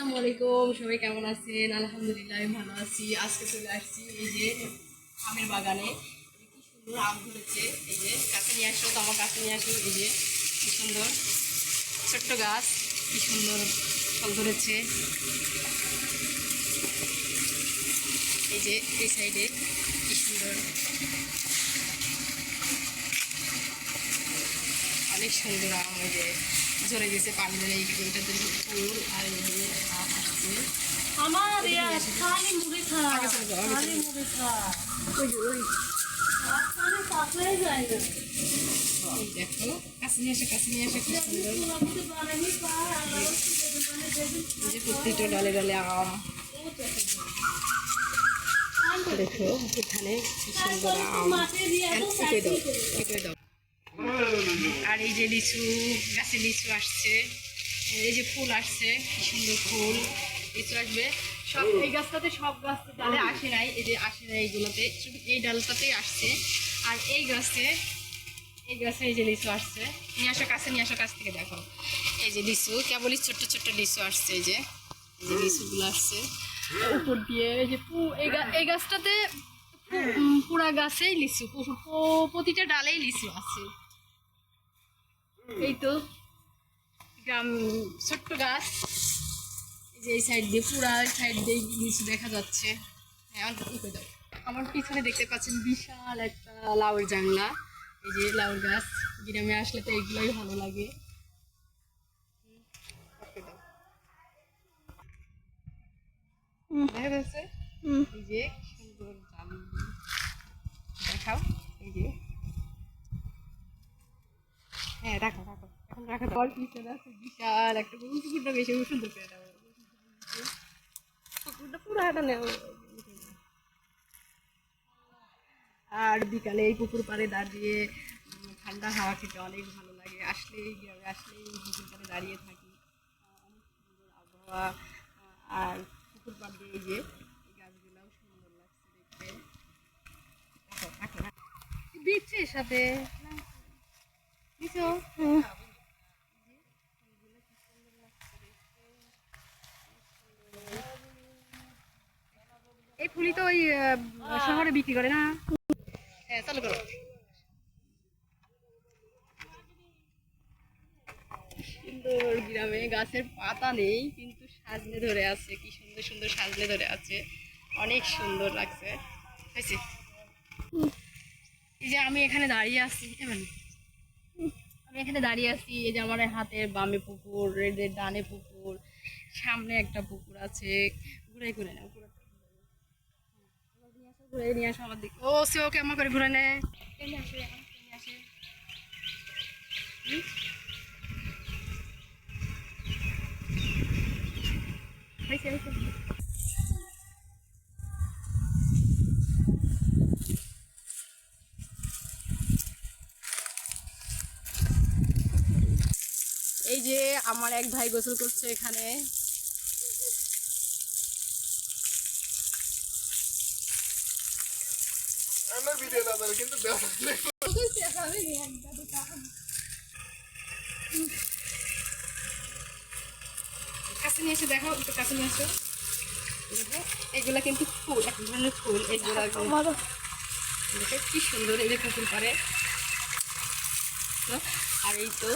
আসসালামু আলাইকুম, সবাই কেমন আছেন? আলহামদুলিল্লাহ, আমি ভালো আছি। আজকে চলে আসছি এই যে আমের বাগানে। কি সুন্দর আম ধরেছে। এই যে কাছে নিয়ে আসো আমার কাছে নিয়ে আসো। এই যে কি সুন্দর, ছোট্ট গাছ, কি সুন্দর ফল ধরেছে। এই যে এই সাইডে কি সুন্দর। অনেক সুন্দর আম ওই যে ঝরে গেছে পানি ধরে এইটাতে ফুল আর এই যে আম আসছে আমার ইয়া খালি মুড়ি খা খালি মুড়ি খা ওই ওই। খালি পাকড়ে যায় না। দেখো কাছে নিয়ে আসো কাছে নিয়ে আসো কি সুন্দর। যে প্রত্যেকটা ডালে ডালে আম। দেখো এখানে কি সুন্দর আম। মাঠে দিয়ে আর একদম কেটে দাও কেটে দাও। আর এই যে লিচু গাছে লিচু আসছে। এই যে ফুল আসছে কি সুন্দর ফুল। লিচু আসবে। সব এই গাছটাতে, সব গাছ ডালে আসে নাই, এই যে আসে নাই এইগুলোতে, শুধু এই ডালটাতেই আসছে। আর এই গাছে এই গাছে এই যে লিচু আসছে। নিয়ে আসো কাছে, নিয়ে আসো কাছ থেকে দেখো। এই যে লিচু, কেবলই ছোট্ট ছোট্ট লিচু আসছে এই যে। এই যে লিচুগুলো আসছে। উপর দিয়ে এই যে পু- এই গাছটাতে পুরা গাছেই লিচু প্রতিটা ডালেই লিচু আছে। এই তো, গ্রাম, ছোট্ট গাছ। যে এই সাইড দিয়ে পুরা সাইড দিয়ে লিচু দেখা যাচ্ছে। হ্যাঁ দাও। আমার পিছনে দেখতে পাচ্ছেন বিশাল একটা লাউয়ের জাংলা এই যে লাউর গাছ গ্রামে আসলে তো এগুলোই ভালো লাগে। দেখা যাচ্ছে? এই যে সুন্দর জাম দেখাও এই যে। হ্যাঁ রাখো রাখো। এখন রাখো। দল পিছনে আছে বিশাল একটা পুকুর বেশি সুন্দর করে দাও পুকুরটা পুরো আর বিকালে এই পুকুর পাড়ে দাঁড়িয়ে ঠান্ডা হাওয়া খেতে অনেক ভালো লাগে। আসলেই এই পুকুর পাড়ে দাঁড়িয়ে থাকি। আবহাওয়া আর পুকুর পাড় দিয়ে এই যে এই গাছগুলোও সুন্দর লাগছে দেখতে। রাখো। সাথে? হুম। এই ফুলি তো ওই শহরে বিক্রি করে, না? হ্যাঁ গ্রামে গাছের পাতা নেই, কিন্তু ধরে আছে, কি সুন্দর সুন্দর ধরে আছে। অনেক সুন্দর লাগছে। হয়েছে? এই যে আমি এখানে দাঁড়িয়ে আছি আমি এখানে দাঁড়িয়ে আছি, এই যে আমার হাতের বামে পুকুর ডানে পুকুর, সামনে একটা পুকুর আছে। ঘুরে ঘুরে না ঘুরে নিয়ে আসো আমার দিকে। ও সে ওকে আমার করে ঘুরে নেয়। টেনে আসে আমার টেনে আসে হুম? হয়েছে হয়েছে এই যে আমার এক ভাই গোসল করছে এখানে। আমার ভিডিও না কিন্তু কাছে নিয়ে এসে দেখো কাছে নিয়ে দেখো এগুলা কিন্তু ফুল এক ধরনের ফুল এগুলা দেখো কি সুন্দর যে পুকুর পারে আর এই তো।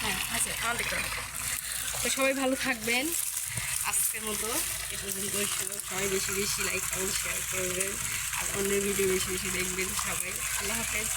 হ্যাঁ আছে তো সবাই ভালো থাকবেন আজকের মতো এ পর্যন্ত। সবাই বেশি বেশি লাইক কমেন্ট শেয়ার করবেন। আর অন্য ভিডিও বেশি বেশি দেখবেন সবাই। আল্লাহ হাফেজ।